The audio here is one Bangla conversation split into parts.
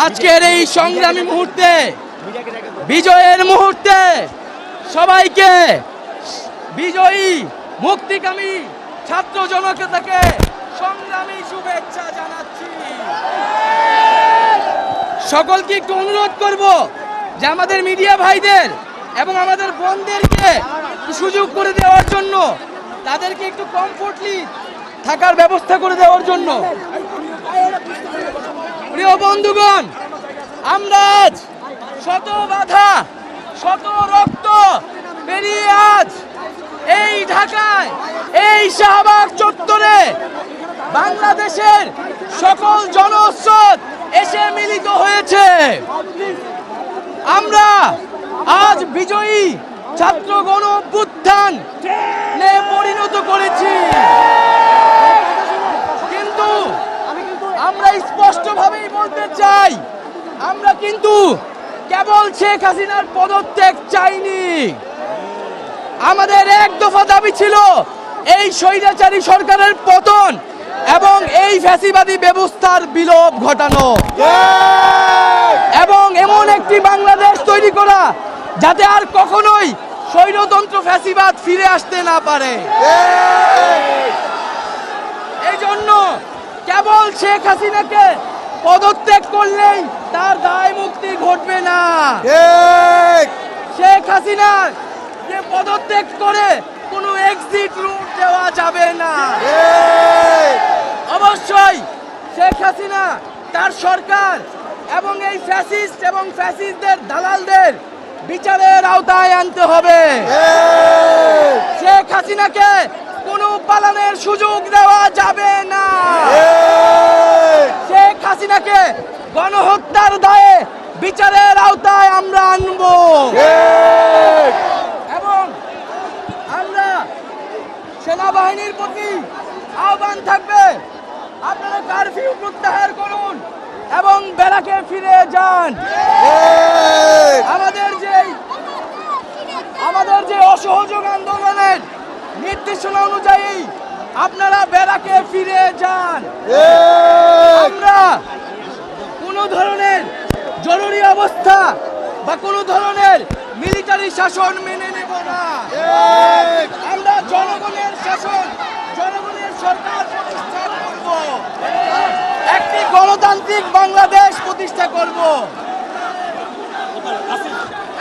আজকের এই সংগ্রামী মুহূর্তে, বিজয়ের মুহূর্তে সবাইকে বিজয়ী, মুক্তিকামী ছাত্র জনতাকে সংগ্রামী শুভেচ্ছা জানাচ্ছি। সকলকে একটু অনুরোধ করব যে আমাদের মিডিয়া ভাইদের এবং আমাদের বোনদেরকে সুযোগ করে দেওয়ার জন্য, তাদেরকে একটু কমফোর্টলি থাকার ব্যবস্থা করে দেওয়ার জন্য। প্রিয় বন্ধুগণ আমরা আজ শত বাধা, শত রক্ত পেরিয়ে আজ এই ঢাকায়, এই শাহবাগ চত্বরে বাংলাদেশের সকল জনস্রোত এসে মিলিত হয়েছে। আমরা আজ বিজয়ী ছাত্র গণ অভ্যুত্থান নে পরিণত করেছি কিন্তু আমরা স্পষ্টভাবেই বলতে চাই আমরা কিন্তু কেবল শেখ হাসিনার পদত্যাগ চাইনি? আমাদের এক দফা দাবি ছিল এই স্বৈরাচারী সরকারের পতন এবং এই ফ্যাসিবাদী ব্যবস্থার বিলোপ ঘটানো। এবং এমন একটি বাংলাদেশ তৈরি করা যাতে আর কখনোই স্বৈরতন্ত্র ফ্যাসিবাদ ফিরে আসতে না পারে। এই জন্য কেবল শেখ হাসিনাকে পদত্যাগ করলেই তার দায় মুক্তি ঘটবে না। শেখ হাসিনা যে পদত্যাগ করে কোনো এক্সিট রুট দেওয়া যাবে না। অবশ্যই শেখ হাসিনা তার সরকার এবং এই ফ্যাসিস্ট এবং ফ্যাসিস্টদের দালালদের বিচারের আওতায় আনতে হবে। শেখ হাসিনাকে কোনো পালানের সুযোগ দেওয়া যাবে না। শেখ হাসিনাকে গণহত্যার দায়ে বিচারের আওতায় আমরা আনব। এবং আমরা সেনাবাহিনীর প্রতি আহ্বান থাকবে, আপনারা কারফিউ প্রত্যাহার করুন এবং বেড়াকে ফিরে যান। আমাদের যে আমাদের যে অসহযোগ আন্দোলনের নির্দেশনা অনুযায়ী আপনারা বেড়াকে ফিরে যান। আমরা কোনো ধরনের জরুরি অবস্থা বা কোনো ধরনের মিলিটারি শাসন মেনে নেব না। আমরা জনগণের শাসন, জনগণের সরকার প্রতিষ্ঠা করব। একটি গণতান্ত্রিক বাংলাদেশ প্রতিষ্ঠা করব।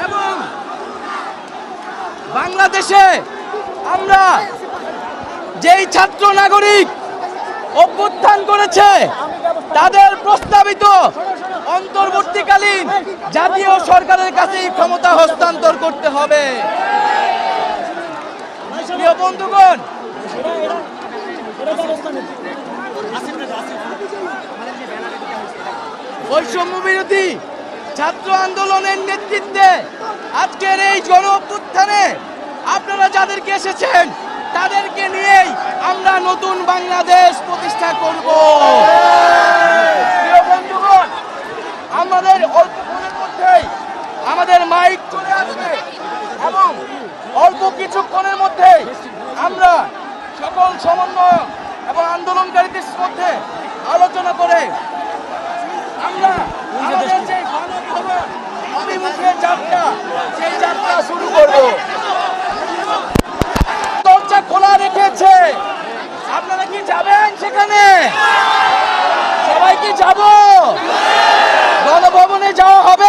এবং বাংলাদেশে আমরা যেই ছাত্র নাগরিক অভ্যুত্থান করেছে। তাদের প্রস্তাবিত অন্তর্বর্তীকালীন জাতীয় সরকারের কাছেই ক্ষমতা হস্তান্তর করতে হবে। বন্ধুগণ, বৈষম্য বিরোধী ছাত্র আন্দোলনের নেতৃত্বে আজকের এই গণ আপনারা যাদেরকে এসেছেন, তাদেরকে নিয়েই আমরা নতুন বাংলাদেশ প্রতিষ্ঠা করব। আমাদের অল্পক্ষণের মধ্যেই আমাদের মাইক চলে আসবে এবং অল্প কিছুক্ষণের মধ্যে আমরা সকল সমন্বয় এবং আন্দোলনকারীদের মধ্যে আলোচনা করে আমরা আমাদের যে গণভবন, অভিমুখে যাত্রা ভবনে সবাইকে যাব। গণভবনে যাওয়া হবে।